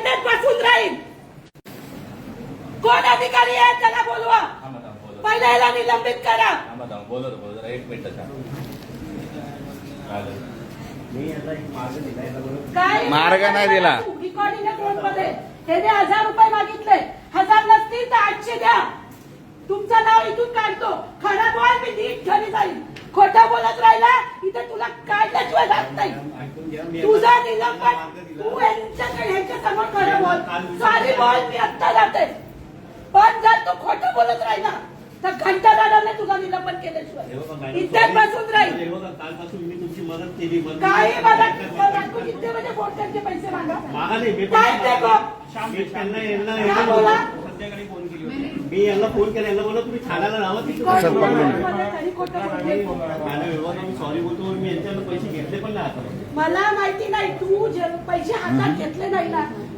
तिथेच बसून राहील. कोण अधिकारी आहे त्याला बोलवा. पहिला निलंबित करा. मार्ग नाही दिला. रिकॉर्डिंग अकाउंट त्याने हजार रुपये मागितले हजार नसतील तर आठशे द्या. तुमचं नाव इथून काढतो. खरं बोल मी नीट खरी जाईल खोट बोलत राहिला इथे तुला काढल्याशिवाय जात नाही. तुझा निलंबन तू यांच्या बोल. सॉरी बोल मी आत्ता जाते पण जर तू खोटं बोलत राहिला तर घंटा दादाने तुझा निलंबन हे केल्याशिवाय इथेच. बसून राहील. बघा, कालपासून मी तुमची मदत केली मदत काही बायको जितके म्हणजे पैसे मागा. मागा नाही मी काय यांना बोला? फोन केली. मी यांना फोन केला यांना बोललो तुम्ही ठाण्याला राहा तिथे सॉरी बोलतो मी यांच्याकडे पैसे घेतले पण नाही आता. मला माहिती नाही तू जे पैसे हातात घेतले नाही ना